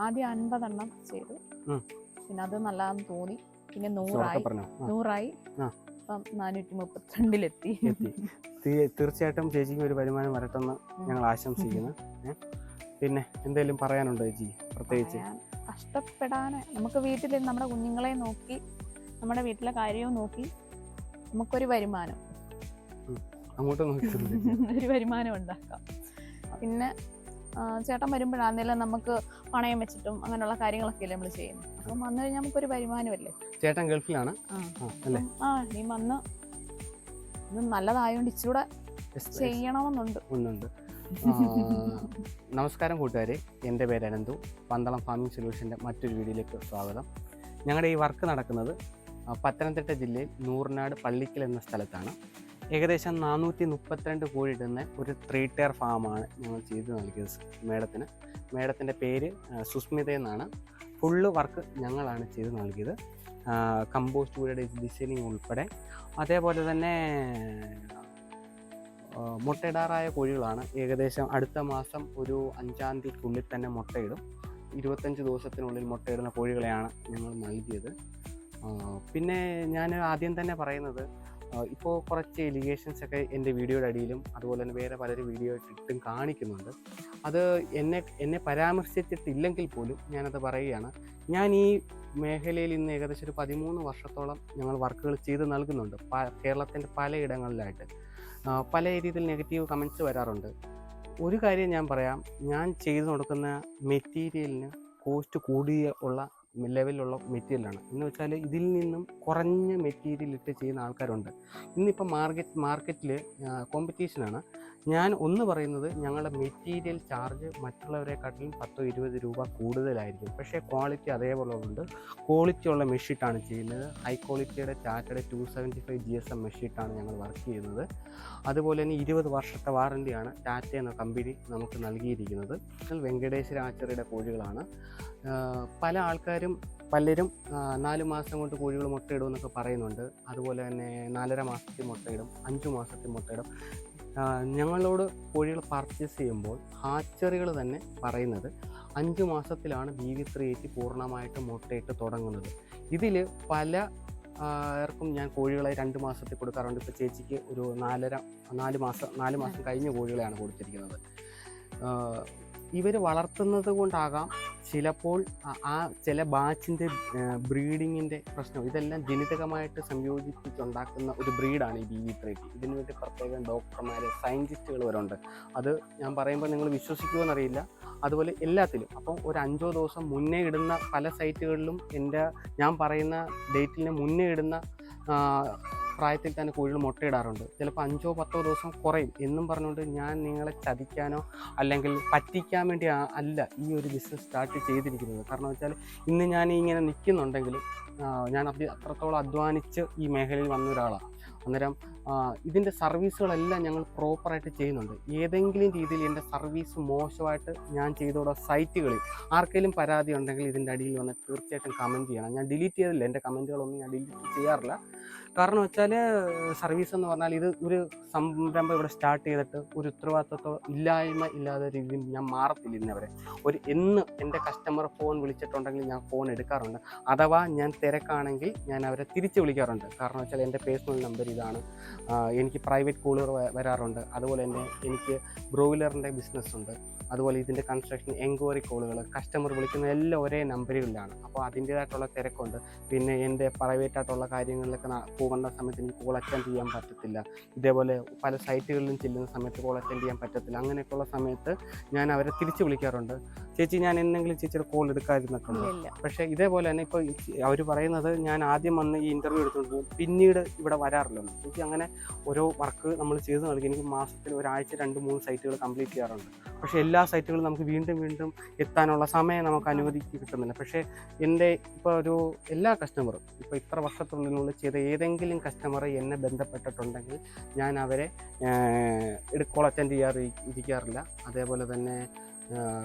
ആദ്യം അൻപതെണ്ണം ചെയ്തു. പിന്നെ അത് നല്ലതെന്ന് തോന്നി. പിന്നെ നൂറായി. നൂറായി. ആ. ഇപ്പം നാനൂറ്റി മുപ്പത്തിരണ്ടിലെത്തി തീർച്ചയായിട്ടും ചേച്ചിക്ക് ഒരു വരുമാനം വരട്ടെന്ന്. ഞങ്ങൾ ആശംസിക്കുന്നു. പിന്നെ എന്തെങ്കിലും പറയാനുണ്ടോ ചേച്ചി? പ്രത്യേകിച്ച്. കഷ്ടപ്പെടാൻ നമുക്ക് വീട്ടിൽ നമ്മുടെ കുഞ്ഞുങ്ങളെ നോക്കി നമ്മുടെ വീട്ടിലെ കാര്യവും നോക്കി നമുക്കൊരു വരുമാനം. അങ്ങോട്ട് ഒരു വരുമാനം ഉണ്ടാക്കാം. പിന്നെ ചേട്ടൻ വരുമ്പോഴാണെങ്കിലും നമുക്ക് പണയം വെച്ചിട്ടും അങ്ങനെയുള്ള കാര്യങ്ങളൊക്കെ അല്ലേ നമ്മൾ ചെയ്യുന്നത് അപ്പം വന്നു കഴിഞ്ഞാൽ നമുക്കൊരു വരുമാനമല്ലേ? ചേട്ടൻ ഗൾഫിലാണ്. ആ. നീ വന്ന് ഇത് നല്ലതായോണ്ട് ഇച്ചിരൂടെ. ചെയ്യണമെന്നുണ്ട്. ഒന്നുണ്ട്. നമസ്കാരം കൂട്ടുകാരെ. എന്റെ പേര് അനന്തു. പന്തളം ഫാമിംഗ് സൊല്യൂഷന്റെ മറ്റൊരു വീഡിയോയിലേക്ക് സ്വാഗതം. ഞങ്ങളുടെ ഈ വർക്ക് നടക്കുന്നത് പത്തനംതിട്ട ജില്ലയിൽ നൂറിനാട് പള്ളിക്കൽ എന്ന സ്ഥലത്താണ്. ഏകദേശം നാനൂറ്റി മുപ്പത്തിരണ്ട് കോഴി ഇടുന്ന ഒരു ത്രീ ടയർ ഫാമാണ് ഞങ്ങൾ ചെയ്തു നൽകിയത് മേഡത്തിന് മേഡത്തിന്റെ പേര് സുസ്മിത എന്നാണ്. ഫുള്ള് വർക്ക് ഞങ്ങളാണ് ചെയ്ത് നൽകിയത്. കമ്പോസ്റ്റ് കൂടെ ഡിസൈനിങ് ഉൾപ്പെടെ. അതേപോലെ തന്നെ മുട്ടയിടാറായ കോഴികളാണ്. ഏകദേശം അടുത്ത മാസം ഒരു അഞ്ചാം തീയതിക്കുള്ളിൽ തന്നെ മുട്ടയിടും. ഇരുപത്തഞ്ച് ദിവസത്തിനുള്ളിൽ മുട്ടയിടുന്ന കോഴികളെയാണ് ഞങ്ങൾ നൽകിയത്. പിന്നെ ഞാൻ ആദ്യം തന്നെ പറയുന്നത് ഇപ്പോൾ കുറച്ച് എലിഗേഷൻസ് ഒക്കെ എന്റെ വീഡിയോയുടെ അടിയിലും അതുപോലെ തന്നെ വേറെ പലരും വീഡിയോ ഇട്ടും കാണിക്കുന്നുണ്ട്. അത് എന്നെ എന്നെ പരാമർശിച്ചിട്ടില്ലെങ്കിൽ പോലും ഞാനത് പറയുകയാണ്. ഞാൻ ഈ മേഖലയിൽ ഇന്ന് ഏകദേശം ഒരു പതിമൂന്ന് വർഷത്തോളം ഞങ്ങൾ വർക്കുകൾ ചെയ്ത് നൽകുന്നുണ്ട് കേരളത്തിന്റെ പലയിടങ്ങളിലായിട്ട്. പല രീതിയിൽ നെഗറ്റീവ് കമൻസ് വരാറുണ്ട്. ഒരു കാര്യം ഞാൻ പറയാം ഞാൻ ചെയ്തു കൊടുക്കുന്ന മെറ്റീരിയലിന് കോസ്റ്റ് കൂടിയ ഉള്ള ലെവലിലുള്ള മെറ്റീരിയലാണ് എന്ന് വെച്ചാൽ ഇതിൽ നിന്നും കുറഞ്ഞ മെറ്റീരിയൽ ഇട്ട് ചെയ്യുന്ന ആൾക്കാരുണ്ട്. ഇന്നിപ്പോൾ മാർക്കറ്റ് മാർക്കറ്റിൽ കോമ്പറ്റീഷനാണ് ഞാൻ ഒന്ന് പറയുന്നത് ഞങ്ങളുടെ മെറ്റീരിയൽ ചാർജ് മറ്റുള്ളവരെക്കാട്ടിലും പത്തോ ഇരുപത് രൂപ കൂടുതലായിരിക്കും. പക്ഷേ ക്വാളിറ്റി അതേപോലെ ഉണ്ട്. ക്വാളിറ്റി ഉള്ള മെഷീറ്റാണ് ചെയ്യുന്നത്. ഹൈ ക്വാളിറ്റിയുടെ ടാറ്റയുടെ two seventy five G S M മെഷീറ്റാണ് ഞങ്ങൾ വർക്ക് ചെയ്യുന്നത്. അതുപോലെ തന്നെ ഇരുപത് വർഷത്തെ വാറണ്ടിയാണ് ടാറ്റ എന്ന കമ്പനി നമുക്ക് നൽകിയിരിക്കുന്നത്. വെങ്കടേശ്വര ആച്ചറിയുടെ കോഴികളാണ്. പല ആൾക്കാരും പലരും നാല് മാസം കൊണ്ട് കോഴികൾ മുട്ടയിടും എന്നൊക്കെ പറയുന്നുണ്ട്. അതുപോലെ തന്നെ നാലര മാസത്തിൽ മുട്ടയിടും അഞ്ച് മാസത്തിൽ മുട്ടയിടും. ഞങ്ങളോട് കോഴികൾ പർച്ചേസ് ചെയ്യുമ്പോൾ ഹാച്ചറികൾ തന്നെ പറയുന്നത് അഞ്ച് മാസത്തിലാണ് ബി വി ത്രീ എയ്റ്റി പൂർണമായിട്ട് മുട്ടയിട്ട് തുടങ്ങുന്നത്. ഇതിൽ പല ആർക്കും ഞാൻ കോഴികളെ രണ്ട് മാസത്തിൽ കൊടുക്കാറുണ്ട്. ഇപ്പോൾ ചേച്ചിക്ക് ഒരു നാലര നാല് മാസം നാല് മാസം കഴിഞ്ഞ കോഴികളെയാണ് കൊടുത്തിരിക്കുന്നത്. ഇവർ വളർത്തുന്നത് കൊണ്ടാകാം ചിലപ്പോൾ ആ- ചില ബാച്ചിന്റെ ബ്രീഡിങ്ങിന്റെ പ്രശ്നം. ഇതെല്ലാം ജനിതകമായിട്ട് സംയോജിപ്പിച്ചുണ്ടാക്കുന്ന ഒരു ബ്രീഡാണ് ഈ ബി വി ത്രീക്ക് ഇതിനു വേണ്ടി പ്രത്യേകം ഡോക്ടർമാർ സയന്റിസ്റ്റുകൾ വരെ ഉണ്ട്. അത് ഞാൻ പറയുമ്പോൾ നിങ്ങൾ വിശ്വസിക്കുമോ എന്നറിയില്ല. അതുപോലെ എല്ലാത്തിലും. അപ്പം ഒരു അഞ്ചോ ദിവസം മുന്നേ ഇടുന്ന പല സൈറ്റുകളിലും എന്റെ ഞാൻ പറയുന്ന ഡേറ്റിന് മുന്നേ ഇടുന്ന പ്രായത്തിൽ തന്നെ കോഴികൾ മുട്ടയിടാറുണ്ട്. ചിലപ്പോൾ അഞ്ചോ പത്തോ ദിവസം കുറയും. എന്നും പറഞ്ഞുകൊണ്ട് ഞാൻ നിങ്ങളെ ചതിക്കാനോ അല്ലെങ്കിൽ പറ്റിക്കാൻ വേണ്ടി അല്ല ഈ ഒരു ബിസിനസ് സ്റ്റാർട്ട് ചെയ്തിരിക്കുന്നത്. കാരണം വെച്ചാൽ ഇന്ന് ഞാൻ ഇങ്ങനെ നിൽക്കുന്നുണ്ടെങ്കിലും ഞാൻ അത് അത്രത്തോളം അധ്വാനിച്ച് ഈ മേഖലയിൽ വന്ന ഒരാളാണ് അന്നേരം ഇതിന്റെ സർവീസുകളെല്ലാം ഞങ്ങൾ പ്രോപ്പറായിട്ട് ചെയ്യുന്നുണ്ട്. ഏതെങ്കിലും രീതിയിൽ എന്റെ സർവീസ് മോശമായിട്ട് ഞാൻ ചെയ്തോടെ സൈറ്റുകളിൽ ആർക്കെങ്കിലും പരാതി ഉണ്ടെങ്കിൽ ഇതിന്റെ അടിയിൽ വന്ന് തീർച്ചയായിട്ടും കമന്റ് ചെയ്യണം. ഞാൻ ഡിലീറ്റ് ചെയ്തില്ല. എന്റെ കമന്റുകളൊന്നും ഞാൻ ഡിലീറ്റ് ചെയ്യാറില്ല. കാരണം വെച്ചാൽ സർവീസ് എന്ന് പറഞ്ഞാൽ ഇത് ഒരു സംരംഭം ഇവിടെ സ്റ്റാർട്ട് ചെയ്തിട്ട് ഒരു ഉത്തരവാദിത്വത്തോ ഇല്ലായ്മ ഇല്ലാത്ത രീതിയിൽ ഞാൻ മാറത്തില്ല ഇന്നവരെ. ഒരു എന്ന് എന്റെ കസ്റ്റമർ ഫോൺ വിളിച്ചിട്ടുണ്ടെങ്കിൽ ഞാൻ ഫോൺ എടുക്കാറുണ്ട്. അഥവാ ഞാൻ തിരക്കാണെങ്കിൽ ഞാൻ അവരെ തിരിച്ച് വിളിക്കാറുണ്ട്. കാരണം വെച്ചാൽ എന്റെ പേഴ്സണൽ നമ്പർ ഇതാണ്. എനിക്ക് പ്രൈവറ്റ് കോളുകൾ വരാറുണ്ട്. അതുപോലെ തന്നെ എനിക്ക് ബ്രോയിലറിന്റെ ബിസിനസ് ഉണ്ട്. അതുപോലെ ഇതിന്റെ കൺസ്ട്രക്ഷൻ എൻക്വയറി കോളുകൾ കസ്റ്റമർ വിളിക്കുന്ന എല്ലാം ഒരേ നമ്പറുകളിലാണ് അപ്പോൾ അതിന്റേതായിട്ടുള്ള തിരക്കുണ്ട്. പിന്നെ എന്റെ പ്രൈവറ്റ് ആയിട്ടുള്ള കാര്യങ്ങളിലൊക്കെ പോകേണ്ട സമയത്ത് എനിക്ക് കോൾ അറ്റൻഡ് ചെയ്യാൻ പറ്റത്തില്ല. ഇതേപോലെ പല സൈറ്റുകളിലും ചെല്ലുന്ന സമയത്ത് കോൾ അറ്റൻഡ് ചെയ്യാൻ പറ്റത്തില്ല. അങ്ങനെയൊക്കെയുള്ള സമയത്ത് ഞാൻ അവരെ തിരിച്ച് വിളിക്കാറുണ്ട്. ചേച്ചി ഞാൻ എന്തെങ്കിലും ചേച്ചിയുടെ കോൾ എടുക്കാതിരുന്നിട്ടുണ്ട് പക്ഷേ ഇതേപോലെ തന്നെ ഇപ്പോൾ അവർ പറയുന്നത് ഞാൻ ആദ്യം വന്ന് ഈ ഇന്റർവ്യൂ എടുത്തുകൊണ്ട് പോകും. പിന്നീട് ഇവിടെ വരാറില്ല. ചേച്ചി അങ്ങനെ ഓരോ വർക്ക് നമ്മൾ ചെയ്ത് നൽകി. എനിക്ക് മാസത്തിൽ ഒരാഴ്ച രണ്ട് മൂന്ന് സൈറ്റുകൾ കംപ്ലീറ്റ് ചെയ്യാറുണ്ട്. പക്ഷേ എല്ലാ സൈറ്റുകളും നമുക്ക് വീണ്ടും വീണ്ടും എത്താനുള്ള സമയം നമുക്ക് അനുവദിച്ച് കിട്ടുന്നില്ല. പക്ഷേ എന്റെ ഇപ്പോൾ ഒരു എല്ലാ കസ്റ്റമറും ഇപ്പോൾ ഇത്ര വർഷത്തിനുള്ളിൽ ചെയ്ത ഏതെങ്കിലും കസ്റ്റമർ എന്നെ ബന്ധപ്പെട്ടിട്ടുണ്ടെങ്കിൽ ഞാൻ അവരെ കോൾ അറ്റൻഡ് ചെയ്യാറ് ഇരിക്കാറില്ല. അതേപോലെ തന്നെ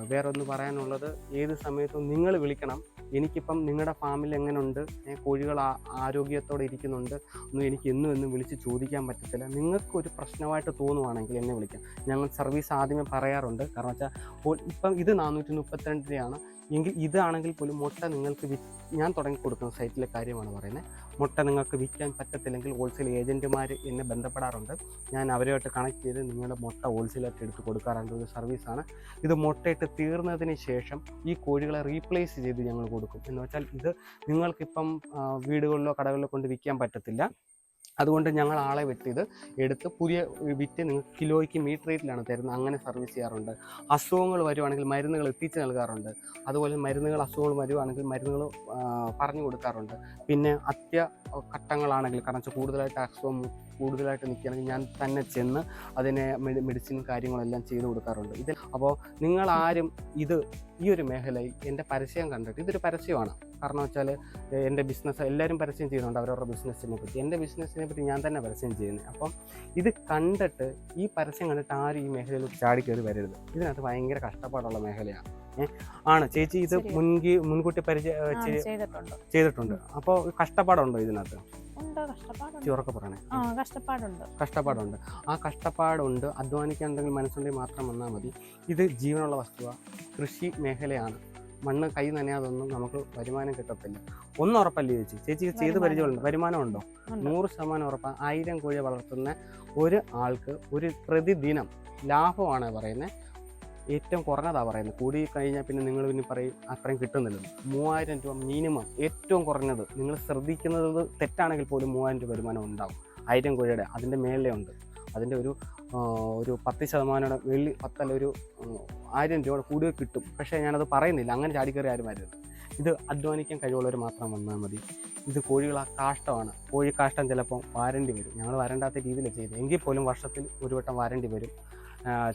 വേറൊന്ന് പറയാനുള്ളത് ഏത് സമയത്തും നിങ്ങൾ വിളിക്കണം. എനിക്കിപ്പം നിങ്ങളുടെ ഫാമിൽ എങ്ങനെയുണ്ട് കോഴികൾ ആരോഗ്യത്തോടെ ഇരിക്കുന്നുണ്ട്. ഒന്നും എനിക്ക് എന്നും എന്നും വിളിച്ച് ചോദിക്കാൻ പറ്റത്തില്ല. നിങ്ങൾക്ക് ഒരു പ്രശ്നമായിട്ട് തോന്നുവാണെങ്കിൽ എന്നെ വിളിക്കാം. ഞങ്ങൾ സർവീസ് ആദ്യമേ പറയാറുണ്ട്. കാരണം വെച്ചാൽ ഇപ്പം ഇത് നാനൂറ്റി മുപ്പത്തിരണ്ട് എങ്കിൽ ഇതാണെങ്കിൽ പോലും മുട്ട നിങ്ങൾക്ക് ഞാൻ തുടങ്ങി കൊടുക്കുന്ന സൈറ്റിലെ കാര്യമാണ് പറയുന്നത് മുട്ട നിങ്ങൾക്ക് വിൽക്കാൻ പറ്റത്തില്ലെങ്കിൽ ഹോൾസെയിൽ ഏജന്റുമാർ എന്നെ ബന്ധപ്പെടാറുണ്ട്. ഞാൻ അവരുമായിട്ട് കണക്ട് ചെയ്ത് നിങ്ങളുടെ മുട്ട ഹോൾസെയിലായിട്ട് എടുത്ത് കൊടുക്കാറുണ്ട്. ഒരു സർവീസാണ് ഇത് മുട്ടയിട്ട് തീർന്നതിന് ശേഷം ഈ കോഴികളെ റീപ്ലേസ് ചെയ്ത് ഞങ്ങൾ കൊടുക്കും. എന്ന് വെച്ചാൽ ഇത് നിങ്ങൾക്കിപ്പം വീടുകളിലോ കടകളിലോ കൊണ്ട് വിൽക്കാൻ പറ്റത്തില്ല. അതുകൊണ്ട് ഞങ്ങൾ ആളെ വിട്ടിത് എടുത്ത് പുതിയ വിറ്റ് നിങ്ങൾ കിലോയ്ക്ക് മീറ്റർ റേറ്റിലാണ് തരുന്നത്. അങ്ങനെ സർവീസ് ചെയ്യാറുണ്ട്. അസുഖങ്ങൾ വരുവാണെങ്കിൽ മരുന്നുകൾ എത്തിച്ച് നൽകാറുണ്ട്. അതുപോലെ മരുന്നുകൾ അസുഖങ്ങൾ വരുവാണെങ്കിൽ മരുന്നുകൾ പറഞ്ഞു കൊടുക്കാറുണ്ട്. പിന്നെ അത്യ ഘട്ടങ്ങളാണെങ്കിൽ കാരണം വെച്ചാൽ കൂടുതലായിട്ട് അസുഖം കൂടുതലായിട്ട് നിൽക്കുകയാണെങ്കിൽ ഞാൻ തന്നെ ചെന്ന് അതിനെ മെഡിസിൻ കാര്യങ്ങളെല്ലാം ചെയ്തു കൊടുക്കാറുണ്ട്. ഇതിൽ അപ്പോൾ നിങ്ങൾ ആരും ഇത് ഈ ഒരു മേഖലയിൽ എന്റെ പരസ്യം കണ്ടിട്ട് ഇതൊരു പരസ്യമാണ്. കാരണം വെച്ചാൽ എന്റെ ബിസിനസ് എല്ലാവരും പരസ്യം ചെയ്യുന്നുണ്ട് അവരവരുടെ ബിസിനസ്സിനെ പറ്റി. എന്റെ ബിസിനസ്സിനെ പറ്റി ഞാൻ തന്നെ പരസ്യം ചെയ്യുന്നത് അപ്പം ഇത് കണ്ടിട്ട് ഈ പരസ്യം കണ്ടിട്ട് ആരും ഈ മേഖലയിൽ ചാടി കയറി വരരുത്. ഇതിനകത്ത് ഭയങ്കര കഷ്ടപ്പാടുള്ള മേഖലയാണ്. ആണ്. ചേച്ചി ഇത് മുൻകി മുൻകൂട്ടി പരിചയ ചെയ്തിട്ടുണ്ട്. അപ്പോൾ കഷ്ടപ്പാടുണ്ടോ ഇതിനകത്ത്? കഷ്ടപ്പാടുണ്ട്. പറയണേ. ആ കഷ്ടപ്പാടുണ്ട്. ആ കഷ്ടപ്പാടുണ്ട്. അധ്വാനിക്കാനുണ്ടെങ്കിൽ മനസ്സുണ്ടെങ്കിൽ മാത്രം വന്നാൽ മതി. ഇത് ജീവനുള്ള വസ്തുവ. കൃഷി മേഖലയാണ്. മണ്ണ് കൈ നനയാതൊന്നും നമുക്ക് വരുമാനം കിട്ടത്തില്ല. ഒന്നും ഉറപ്പല്ലേ ചേച്ചി? ചേച്ചി ഇത് ചെയ്ത് പരിചയമുണ്ട്. വരുമാനം ഉണ്ടോ? നൂറ് ശതമാനം ഉറപ്പാണ് ആയിരം കോഴിയെ വളർത്തുന്ന ഒരു ആൾക്ക് ഒരു പ്രതിദിനം ലാഭമാണ് പറയുന്നത് ഏറ്റവും കുറഞ്ഞതാണ് പറയുന്നത്. കൂടി കഴിഞ്ഞാൽ പിന്നെ നിങ്ങൾ പിന്നെ പറയും അത്രയും കിട്ടുന്നില്ല. മൂവായിരം രൂപ മിനിമം ഏറ്റവും കുറഞ്ഞത് നിങ്ങൾ ശ്രദ്ധിക്കുന്നത് തെറ്റാണെങ്കിൽ പോലും മൂവായിരം രൂപ വരുമാനം ഉണ്ടാകും ആയിരം കോഴിയുടെ അതിന്റെ മേലെ ഉണ്ട്. അതിന്റെ ഒരു ഒരു പത്ത് ശതമാനം വെള്ളി പത്തല്ല ഒരു ആയിരം രൂപ കൂടുതൽ കിട്ടും. പക്ഷേ ഞാനത് പറയുന്നില്ല. അങ്ങനെ ചാടിക്കറി ആരും വരരുത്. ഇത് അധ്വാനിക്കാൻ കഴിവുള്ളവർ മാത്രം വന്നാൽ മതി. ഇത് കോഴികൾ ആ കാഷ്ടമാണ്. കോഴി കാഷ്ടം ചിലപ്പോൾ വാരണ്ടി വരും. ഞങ്ങൾ വരണ്ടാത്ത രീതിയിൽ ചെയ്ത് എങ്കിൽ പോലും വർഷത്തിൽ ഒരു വട്ടം വാരണ്ടി വരും.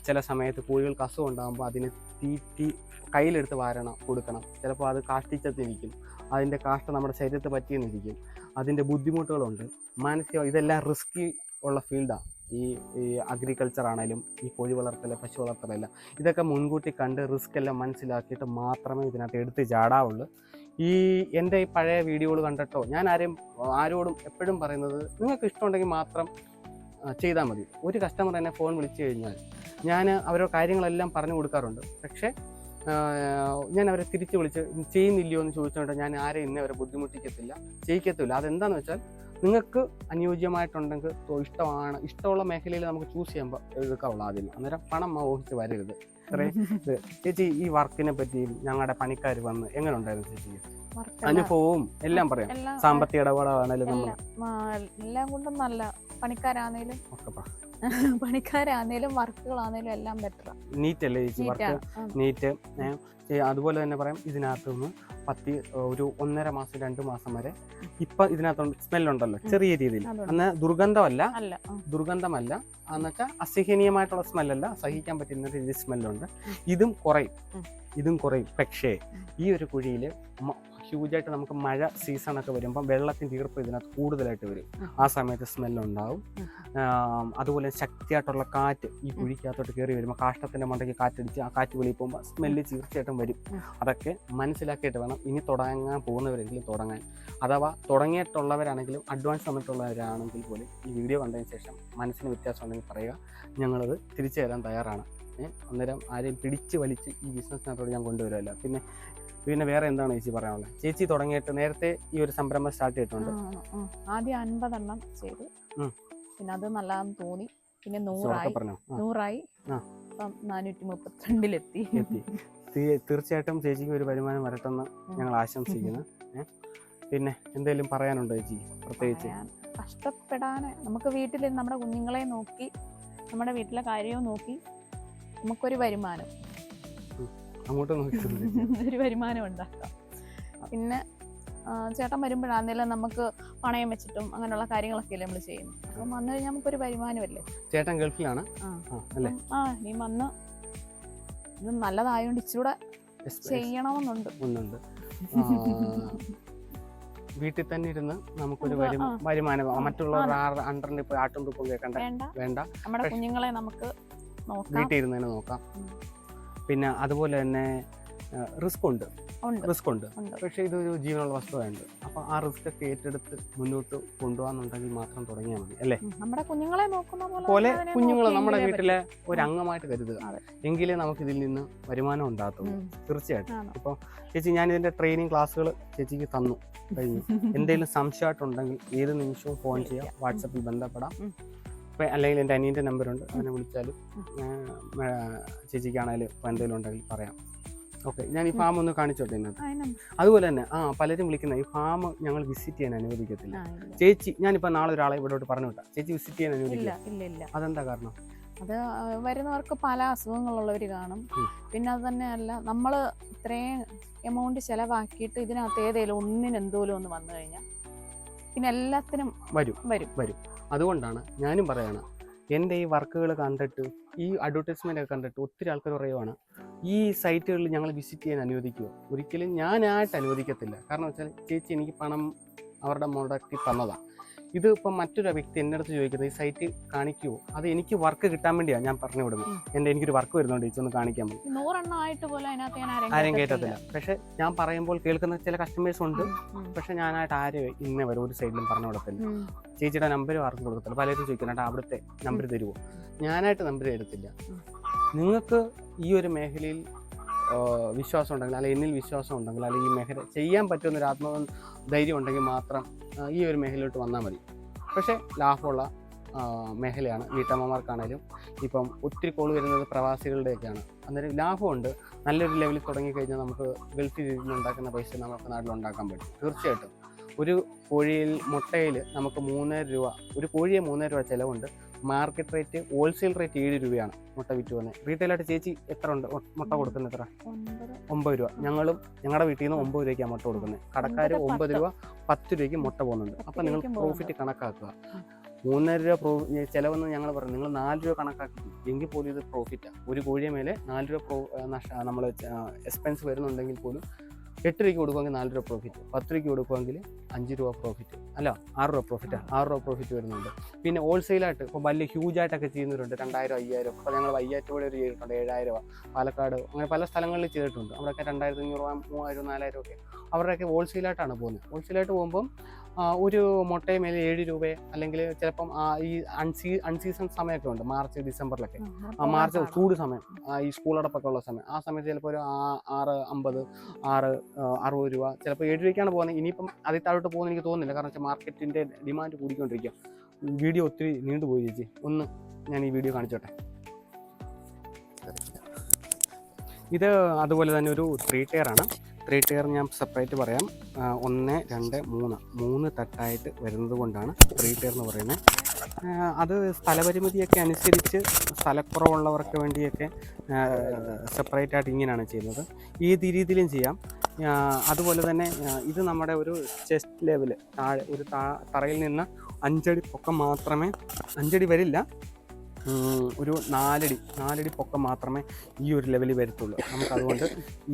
ചില സമയത്ത് കോഴികൾക്ക് അസുഖം ഉണ്ടാകുമ്പോൾ അതിന് തീറ്റി കയ്യിലെടുത്ത് വാരണം കൊടുക്കണം. ചിലപ്പോൾ അത് കാഷ്ടിച്ചെത്തിരിക്കും അതിന്റെ കാഷ്ട നമ്മുടെ ശരീരത്തെ പറ്റിയെന്നിരിക്കും. അതിന്റെ ബുദ്ധിമുട്ടുകളുണ്ട്. മാനസിക ഇതെല്ലാം റിസ്കി ഉള്ള ഫീൽഡാണ് ഈ ഈ അഗ്രികൾച്ചർ ആണെങ്കിലും ഈ കോഴി വളർത്തൽ പശു വളർത്തലെല്ലാം ഇതൊക്കെ മുൻകൂട്ടി കണ്ട് റിസ്ക് എല്ലാം മനസ്സിലാക്കിയിട്ട് മാത്രമേ ഇതിനകത്ത് എടുത്ത് ചാടാവുള്ളൂ. ഈ എന്റെ ഈ പഴയ വീഡിയോകൾ കണ്ടിട്ടോ? ഞാൻ ആരെയും ആരോടും എപ്പോഴും പറയുന്നത് നിങ്ങൾക്ക് ഇഷ്ടമുണ്ടെങ്കിൽ മാത്രം ചെയ്താൽ മതി. ഒരു കസ്റ്റമർ എന്നെ ഫോൺ വിളിച്ചു കഴിഞ്ഞാൽ ഞാൻ അവരുടെ കാര്യങ്ങളെല്ലാം പറഞ്ഞു കൊടുക്കാറുണ്ട്. പക്ഷേ ഞാൻ അവരെ തിരിച്ച് വിളിച്ച് ചെയ്യുന്നില്ലയോ എന്ന് ചോദിച്ചുകൊണ്ട് ഞാൻ ആരെയും ഇന്നേ അവരെ ബുദ്ധിമുട്ടിക്കത്തില്ല ചെയ്യിക്കത്തില്ല. അതെന്താണെന്ന് വെച്ചാൽ നിങ്ങൾക്ക് അനുയോജ്യമായിട്ടുണ്ടെങ്കിൽ ഇഷ്ടമാണ് ഇഷ്ടമുള്ള മേഖലയിൽ നമുക്ക് ചൂസ് ചെയ്യുമ്പോൾ എടുക്കാവുള്ളൂ ആദ്യം. അന്നേരം പണം മോഹിച്ച് വരരുത്. ചേച്ചി ഈ വർക്കിനെ പറ്റിയും ഞങ്ങളുടെ പണിക്കാർ വന്ന് എങ്ങനെ ഉണ്ടായിരുന്നു ചേച്ചി? അനുഭവവും എല്ലാം പറയാം. സാമ്പത്തിക ഇടപാടാണെങ്കിലും എല്ലാം കൊണ്ടും നല്ല പണിക്കാരാണേലും പണിക്കാരാണേലും വർക്കുകളാണേലും എല്ലാം ബെറ്റർ നീറ്റ് അല്ലേ ചേച്ചി? വർക്ക് നീറ്റ് അതുപോലെ തന്നെ പറയാം ഇതിനകത്ത് നിന്ന് പത്തി ഒരു ഒന്നര മാസം രണ്ട് മാസം വരെ ഇപ്പൊ ഇതിനകത്ത് സ്മെല്ലുണ്ടല്ലോ ചെറിയ രീതിയിൽ. അന്ന് ദുർഗന്ധമല്ല ദുർഗന്ധമല്ല. എന്നുവെച്ചാൽ അസഹനീയമായിട്ടുള്ള സ്മെല്ലല്ല സഹിക്കാൻ പറ്റുന്ന രീതിയിൽ സ്മെല്ലുണ്ട് ഇതും കുറയും. ഇതും കുറയും. പക്ഷേ ഈ ഒരു കുഴിയിൽ ഹ്യൂജായിട്ട് നമുക്ക് മഴ സീസൺ ഒക്കെ വരുമ്പോൾ വെള്ളത്തിന്റെ ഈർപ്പ് ഇതിനകത്ത് കൂടുതലായിട്ട് വരും. ആ സമയത്ത് സ്മെല്ലുണ്ടാവും അതുപോലെ ശക്തിയായിട്ടുള്ള കാറ്റ് ഈ കുഴിക്കകത്തോട്ട് കയറി വരുമ്പോൾ കാഷ്ടത്തിന്റെ മണ്ടയ്ക്ക് കാറ്റടിച്ച് ആ കാറ്റ് വെളിയിൽ പോകുമ്പോൾ സ്മെല്ല് തീർച്ചയായിട്ടും വരും. അതൊക്കെ മനസ്സിലാക്കിയിട്ട് വേണം ഇനി തുടങ്ങാൻ പോകുന്നവരെങ്കിലും തുടങ്ങാൻ. അഥവാ തുടങ്ങിയിട്ടുള്ളവരാണെങ്കിലും അഡ്വാൻസ് വന്നിട്ടുള്ളവരാണെങ്കിൽ പോലും ഈ വീഡിയോ കണ്ടതിന് ശേഷം മനസ്സിന് വ്യത്യാസം ഉണ്ടെങ്കിൽ പറയുക ഞങ്ങളത് തിരിച്ചു തരാൻ തയ്യാറാണ്. അന്നേരം ആരെയും പിടിച്ച് വലിച്ച് ഈ ബിസിനസ്സിനകത്തോട് ഞാൻ കൊണ്ടുവരുമല്ലോ പിന്നെ പിന്നെ വേറെ എന്താണ് ചേച്ചി പറയാനുള്ളത്? ചേച്ചി തുടങ്ങിയിട്ട് നേരത്തെ ഈ ഒരു സംരംഭം സ്റ്റാർട്ട് ചെയ്തിട്ടുണ്ട്. ആദ്യം അൻപതെണ്ണം ചെയ്തു. പിന്നെ അത് നല്ലതാന്ന് തോന്നി. പിന്നെ നൂറായി. നൂറായി. നാനൂറ്റി മുപ്പത്തിരണ്ടിലെത്തി തീർച്ചയായിട്ടും ചേച്ചിക്ക് ഒരു വരുമാനം വരട്ടെന്ന്. ഞങ്ങൾ ആശംസിക്കുന്നു. പിന്നെ എന്തെങ്കിലും പറയാനുണ്ടോ ചേച്ചി? പ്രത്യേകിച്ച്. കഷ്ടപ്പെടാൻ നമുക്ക് വീട്ടിൽ നമ്മുടെ കുഞ്ഞുങ്ങളെ നോക്കി നമ്മുടെ വീട്ടിലെ കാര്യവും നോക്കി നമുക്കൊരു വരുമാനം. അങ്ങോട്ട് ഒരു വരുമാനം ഉണ്ടാക്കാം. പിന്നെ ചേട്ടൻ വരുമ്പോഴാണെങ്കിലും നമുക്ക് പണയം വെച്ചിട്ടും അങ്ങനെയുള്ള കാര്യങ്ങളൊക്കെ അല്ലേ നമ്മൾ ചെയ്യുന്നു? അപ്പം വന്നു കഴിഞ്ഞാൽ നമുക്കൊരു വരുമാനമല്ലേ? ചേട്ടൻ ഗൾഫിലാണ്. ആ. നീ വന്ന് ഇത് നല്ലതായോണ്ട് ഇച്ചിരൂടെ. ചെയ്യണമെന്നുണ്ട്. വീട്ടിൽ തന്നെ ഇരുന്ന് നമുക്കൊരു. വരുമാനം മറ്റുള്ള ആട്ടും തുപ്പും കേൾക്കണ്ട വേണ്ട. നമ്മുടെ കുഞ്ഞുങ്ങളെ നമുക്ക് വീട്ടിൽ ഇരുന്നതിന് നോക്കാം. പിന്നെ അതുപോലെ തന്നെ റിസ്ക് ഉണ്ട്. റിസ്ക് ഉണ്ട്. പക്ഷേ ഇതൊരു ജീവനുള്ള വസ്തുവായുണ്ട് അപ്പോൾ ആ റിസ്ക് ഒക്കെ ഏറ്റെടുത്ത് മുന്നോട്ട് കൊണ്ടുപോകാന്നുണ്ടെങ്കിൽ മാത്രം തുടങ്ങിയാൽ മതി അല്ലേ? നമ്മുടെ കുഞ്ഞുങ്ങളെ നോക്കുന്ന പോലെ കുഞ്ഞുങ്ങൾ നമ്മുടെ വീട്ടിലെ ഒരു അംഗമായിട്ട് കരുതുക. എങ്കിലേ നമുക്ക് ഇതിൽ നിന്ന് വരുമാനം ഉണ്ടാകത്തുള്ളൂ. തീർച്ചയായിട്ടും. അപ്പൊ ഇപ്പോൾ ചേച്ചി ഞാൻ ഇതിന്റെ ട്രെയിനിങ് ക്ലാസ്സുകൾ ചേച്ചിക്ക് തന്നു. കഴിഞ്ഞു. എന്തെങ്കിലും സംശയമായിട്ടുണ്ടെങ്കിൽ ഏത് നിമിഷവും ഫോൺ ചെയ്യാം. വാട്സപ്പിൽ ബന്ധപ്പെടാം. ഇപ്പം അല്ലെങ്കിൽ എന്റെ അനിയന്റെ നമ്പറുണ്ട് അതിനെ വിളിച്ചാലും. ചേച്ചിക്കാണെങ്കിലും ഇപ്പോൾ എന്തെങ്കിലും ഉണ്ടെങ്കിൽ പറയാം. ഓക്കെ ഞാൻ ഈ ഫാം ഒന്ന് കാണിച്ചോട്ടെ ഇന്നത്തെ അതുപോലെ തന്നെ ആ പലരും വിളിക്കുന്ന ഈ ഫാം ഞങ്ങൾ വിസിറ്റ് ചെയ്യാൻ അനുവദിക്കത്തില്ല. ചേച്ചി ഞാനിപ്പോൾ നാളെ ഒരാളെ ഇവിടോട്ട് പറഞ്ഞു വിട്ടാ ചേച്ചി വിസിറ്റ് ചെയ്യാൻ അനുവദിക്കില്ല. അതെന്താ കാരണം? അത് വരുന്നവർക്ക് പല അസുഖങ്ങളുള്ളവർ കാണും. പിന്നെ അത് തന്നെയല്ല നമ്മൾ ഇത്രയും എമൗണ്ട് ചിലവാക്കിയിട്ട് ഇതിനകത്ത് ഏതെങ്കിലും ഒന്നിന് എന്തോലും ഒന്ന് വന്നു കഴിഞ്ഞാൽ പിന്നെ എല്ലാത്തിനും വരും. വരും. വരും. അതുകൊണ്ടാണ് ഞാനും പറയണം എന്റെ ഈ വർക്കുകൾ കണ്ടിട്ട് ഈ അഡ്വർടൈസ്മെന്റ് ഒക്കെ കണ്ടിട്ട് ഒത്തിരി ആൾക്കാർ പറയുവാണ് ഈ സൈറ്റുകളിൽ ഞങ്ങൾ വിസിറ്റ് ചെയ്യാൻ അനുവദിക്കുമോ ഒരിക്കലും ഞാനായിട്ട് അനുവദിക്കത്തില്ല. കാരണം വെച്ചാൽ ചേച്ചി എനിക്ക് പണം അവരുടെ മുടക്കി തന്നതാണ് ഇത് ഇപ്പം മറ്റൊരു വ്യക്തി എന്റെ അടുത്ത് ചോദിക്കുന്നത് ഈ സൈറ്റ് കാണിക്കുമോ അത് എനിക്ക് വർക്ക് കിട്ടാൻ വേണ്ടിയാണ് ഞാൻ പറഞ്ഞു വിടുന്നത്. എന്റെ എനിക്കൊരു വർക്ക് വരുന്നുണ്ട് ഇച്ചൊന്ന് കാണിക്കാൻ ആരെയും ആരെയും കേട്ടത്തില്ല പക്ഷെ ഞാൻ പറയുമ്പോൾ കേൾക്കുന്ന ചില കസ്റ്റമേഴ്സ് ഉണ്ട്. പക്ഷെ ഞാനായിട്ട് ആരും ഇന്നേ വരെ ഒരു സൈഡിലും പറഞ്ഞു കൊടുത്തില്ല. ചേച്ചിയുടെ നമ്പർ ആർക്കും കൊടുക്കത്തില്ല. പലരും ചോദിക്കുന്നുണ്ട് അവിടുത്തെ നമ്പർ തരുമോ ഞാനായിട്ട് നമ്പർ തരത്തില്ല നിങ്ങൾക്ക് ഈ ഒരു മേഖലയിൽ വിശ്വാസം ഉണ്ടെങ്കിൽ അല്ലെങ്കിൽ എന്നിൽ വിശ്വാസം ഉണ്ടെങ്കിൽ അല്ലെങ്കിൽ ഈ മേഖല ചെയ്യാൻ പറ്റുന്ന ഒരു ആത്മ ധൈര്യം ഉണ്ടെങ്കിൽ മാത്രം ഈ ഒരു മേഖലയിലോട്ട് വന്നാൽ മതി. പക്ഷേ ലാഭമുള്ള മേഖലയാണ് വീട്ടമ്മമാർക്കാണേലും ഇപ്പം ഒത്തിരി കോൾ വരുന്നത് പ്രവാസികളുടെയൊക്കെയാണ്. അന്നേരം ലാഭമുണ്ട്. നല്ലൊരു ലെവലിൽ തുടങ്ങിക്കഴിഞ്ഞാൽ നമുക്ക് ഗൾഫിൽ ഇരുന്ന് ഉണ്ടാക്കുന്ന പൈസ നമുക്ക് നാട്ടിൽ ഉണ്ടാക്കാൻ പറ്റും. തീർച്ചയായിട്ടും. ഒരു കോഴിയിൽ മുട്ടയിൽ നമുക്ക് മൂന്നര രൂപ ഒരു കോഴിയെ മൂന്നര രൂപ ചിലവുണ്ട്. മാർക്കറ്റ് റേറ്റ് ഹോൾസെയിൽ റേറ്റ് ഏഴ് രൂപയാണ് മുട്ട വിറ്റ് പോകുന്നത് റീറ്റെയിലായിട്ട് ചേച്ചി എത്ര ഉണ്ട്? മുട്ട കൊടുക്കുന്നത് എത്ര? ഒമ്പത്. രൂപ. ഞങ്ങളും ഞങ്ങളുടെ വീട്ടിൽ നിന്ന് ഒമ്പത് രൂപയ്ക്കാണ് മുട്ട കൊടുക്കുന്നത് കടക്കാർ ഒമ്പത് രൂപ പത്ത് രൂപയ്ക്ക് മുട്ട പോകുന്നുണ്ട്. അപ്പം നിങ്ങൾ പ്രോഫിറ്റ് കണക്കാക്കുക. മൂന്നര രൂപ പ്രോ ചിലവെന്ന് ഞങ്ങൾ പറഞ്ഞു നിങ്ങൾ നാല് രൂപ കണക്കാക്കി. എങ്കിൽ പോലും ഇത് പ്രോഫിറ്റാണ് ഒരു കോഴിയെ മേലെ നാല് രൂപ പ്രോ നഷ്ട നമ്മൾ എക്സ്പെൻസ് വരുന്നുണ്ടെങ്കിൽ പോലും എട്ട് രൂപയ്ക്ക് കൊടുക്കുമെങ്കിൽ നാല് രൂപ പ്രോഫിറ്റ് പത്ത് രൂപയ്ക്ക് കൊടുക്കുമെങ്കിൽ അഞ്ച് രൂപ പ്രോഫിറ്റ് അല്ല ആറ് രൂപ പ്രോഫിറ്റ് ആറ് രൂപ പ്രോഫിറ്റ് വരുന്നുണ്ട്. പിന്നെ ഹോൾസെയിലായിട്ട് ഇപ്പോൾ വലിയ ഹ്യൂജ് ഹ്യൂജായിട്ടൊക്കെ ചെയ്യുന്നവരുണ്ട് രണ്ടായിരം അയ്യായിരം ഇപ്പോൾ ഞങ്ങൾ വയ്യാറ്റുപുഴ ഒരു ചെയ്തിട്ടുണ്ട് ഏഴായിരം പാലക്കാട് അങ്ങനെ പല സ്ഥലങ്ങളിൽ ചെയ്തിട്ടുണ്ട്. അവിടെയൊക്കെ രണ്ടായിരത്തി അഞ്ഞൂറ് മൂവായിരം നാലായിരം ഒക്കെ. അവരുടെയൊക്കെ ഹോൾസെയിലായിട്ടാണ് പോകുന്നത്. ഹോൾസെയിലായിട്ട് പോകുമ്പം ഒരു മുട്ടയെ മേലെ ഏഴ് രൂപ അല്ലെങ്കിൽ ചിലപ്പം ഈ അൺസീ അൺസീസൺ സമയമൊക്കെ ഉണ്ട്. മാർച്ച് ഡിസംബറിലൊക്കെ. ആ മാർച്ച് ചൂട് സമയം. ഈ സ്കൂൾ അടപ്പൊക്കെ ഉള്ള സമയം. ആ സമയത്ത് ചിലപ്പോൾ ഒരു ആറ് അമ്പത് ആറ് അറുപത് രൂപ. ചിലപ്പോൾ ഏഴ് രൂപയ്ക്കാണ് പോകുന്നത്. ഇനിയിപ്പം അതിൽ താഴോട്ട് പോകുന്ന എനിക്ക് തോന്നുന്നില്ല. കാരണം വെച്ചാൽ മാർക്കറ്റിന്റെ ഡിമാൻഡ് കൂടിക്കൊണ്ടിരിക്കുക വീഡിയോ ഒത്തിരി നീണ്ടുപോയി ചേച്ചി. ഒന്ന് ഞാൻ ഈ വീഡിയോ കാണിച്ചോട്ടെ. ഇത് അതുപോലെ തന്നെ ഒരു ത്രീ ടയർ ആണ്. ത്രീ ടയർ ഞാൻ സെപ്പറേറ്റ് പറയാം. ഒന്ന് രണ്ട് മൂന്ന്. മൂന്ന് തട്ടായിട്ട് വരുന്നത് കൊണ്ടാണ് ത്രീ എന്ന് പറയുന്നത്. അത് സ്ഥലപരിമിതിയൊക്കെ അനുസരിച്ച് സ്ഥലക്കുറവുള്ളവർക്ക് വേണ്ടിയൊക്കെ സെപ്പറേറ്റ് ആയിട്ട് ഇങ്ങനെയാണ് ചെയ്യുന്നത്. ഏത് രീതിയിലും ചെയ്യാം. അതുപോലെ തന്നെ ഇത് നമ്മുടെ ഒരു ചെസ്റ്റ് ലെവൽ താഴെ ഒരു തറയിൽ നിന്ന് അഞ്ചടി പൊക്കം മാത്രമേ അഞ്ചടി വരില്ല. ഒരു നാലടി നാലടി പൊക്കം മാത്രമേ ഈ ഒരു ലെവലിൽ വരത്തുള്ളൂ. നമുക്കതുകൊണ്ട്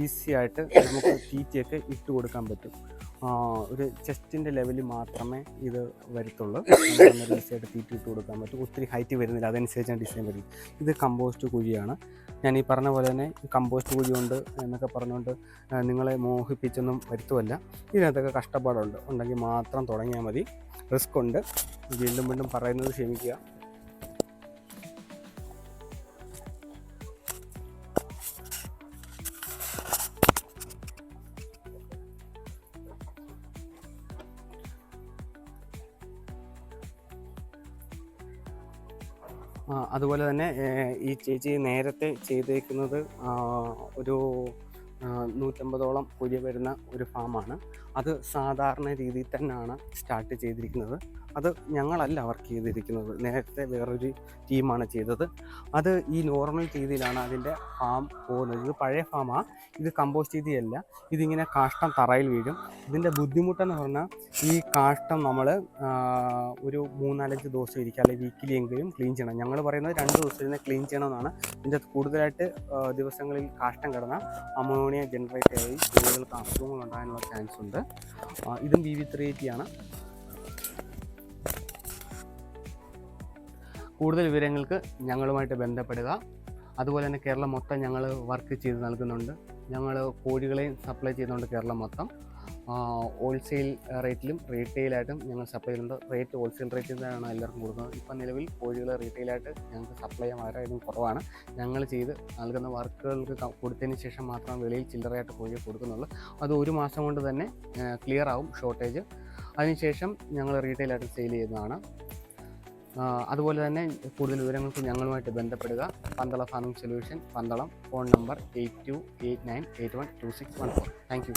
ഈസി ആയിട്ട് നമുക്ക് തീറ്റയൊക്കെ ഇട്ട് കൊടുക്കാൻ പറ്റും. ഒരു ചെസ്റ്റിന്റെ ലെവലിൽ മാത്രമേ ഇത് വരത്തുള്ളൂ. നമുക്ക് ഈസി ആയിട്ട് തീറ്റ ഇട്ട് കൊടുക്കാൻ പറ്റും. ഒത്തിരി ഹൈറ്റ് വരുന്നില്ല അതനുസരിച്ചാണ് ഡിസൈൻ വരുന്നത് ഇത് കമ്പോസ്റ്റ് കുഴിയാണ്. ഞാൻ ഈ പറഞ്ഞ പോലെ തന്നെ കമ്പോസ്റ്റ് കുഴിയുണ്ട് എന്നൊക്കെ പറഞ്ഞുകൊണ്ട് നിങ്ങളെ മോഹിപ്പിച്ചൊന്നും വരുത്തുമല്ല ഇതിനകത്തൊക്കെ കഷ്ടപ്പാടുണ്ട്. ഉണ്ടെങ്കിൽ മാത്രം തുടങ്ങിയാൽ മതി. റിസ്ക് ഉണ്ട്. വീണ്ടും വീണ്ടും പറയുന്നത് ക്ഷമിക്കുക. അതുപോലെ തന്നെ ഈ ചേച്ചി നേരത്തെ ചെയ്തേക്കുന്നത് ഒരു നൂറ്റമ്പതോളം കുഴി വരുന്ന ഒരു ഫാമാണ്. അത് സാധാരണ രീതിയിൽ തന്നെയാണ് സ്റ്റാർട്ട് ചെയ്തിരിക്കുന്നത്. അത് ഞങ്ങളല്ല വർക്ക് ചെയ്തിരിക്കുന്നത്. നേരത്തെ വേറൊരു ടീമാണ് ചെയ്തത്. അത് ഈ നോർമൽ രീതിയിലാണ് അതിന്റെ ഫാം പോകുന്നത്. ഇത് പഴയ ഫാമാണ് ഇത് കമ്പോസ്റ്റ് രീതിയല്ല. ഇതിങ്ങനെ കാഷ്ടം തറയിൽ വീഴും. ഇതിന്റെ ബുദ്ധിമുട്ടെന്ന് പറഞ്ഞാൽ ഈ കാഷ്ടം നമ്മൾ ഒരു മൂന്നാലഞ്ച് ദിവസം ഇരിക്കുക അല്ലെങ്കിൽ വീക്കിലി എങ്കിലും ക്ലീൻ ചെയ്യണം. ഞങ്ങൾ പറയുന്നത് രണ്ട് ദിവസം ഇരുന്ന് ക്ലീൻ ചെയ്യണമെന്നാണ്. ഇതിന്റെ കൂടുതലായിട്ട് ദിവസങ്ങളിൽ കാഷ്ടം കിടന്ന അമോണിയ ജനറേറ്റ് ആയി കൂടുതൽ അസുഖങ്ങൾ ഉണ്ടാകാനുള്ള ചാൻസ് ഉണ്ട്. ഇതും ബി വി ത്രീ എയ്റ്റി ആണ്. കൂടുതൽ വിവരങ്ങൾക്ക് ഞങ്ങളുമായിട്ട് ബന്ധപ്പെടുക. അതുപോലെ തന്നെ കേരളം മൊത്തം ഞങ്ങൾ വർക്ക് ചെയ്ത് നൽകുന്നുണ്ട്. ഞങ്ങൾ കോഴികളെയും സപ്ലൈ ചെയ്യുന്നുണ്ട് കേരളം മൊത്തം. ഹോൾസെയിൽ റേറ്റിലും റീറ്റെയിലായിട്ടും ഞങ്ങൾ സപ്ലൈ ചെയ്യുന്നുണ്ട്. റേറ്റ് ഹോൾസെയിൽ റേറ്റിൽ തന്നെയാണ് എല്ലാവർക്കും കൊടുക്കുന്നത്. ഇപ്പം നിലവിൽ കോഴികൾ റീറ്റെയിലായിട്ട് ഞങ്ങൾക്ക് സപ്ലൈ ചെയ്യാൻ വളരെയധികം കുറവാണ്. ഞങ്ങൾ ചെയ്ത് നൽകുന്ന വർക്കുകൾക്ക് കൊടുത്തതിന് ശേഷം മാത്രം വെളിയിൽ ചില്ലറയായിട്ട് കോഴിയെ കൊടുക്കുന്നുള്ളൂ. അത് ഒരു മാസം കൊണ്ട് തന്നെ ക്ലിയർ ആവും ഷോർട്ടേജ് അതിനുശേഷം ഞങ്ങൾ റീറ്റെയിലായിട്ട് സെയിൽ ചെയ്യുന്നതാണ്. അതുപോലെ തന്നെ കൂടുതൽ വിവരങ്ങൾക്ക് ഞങ്ങളുമായിട്ട് ബന്ധപ്പെടുക. Pandala farming solution Pandalam phone number eight two eight nine eight one two six one four. Thank you.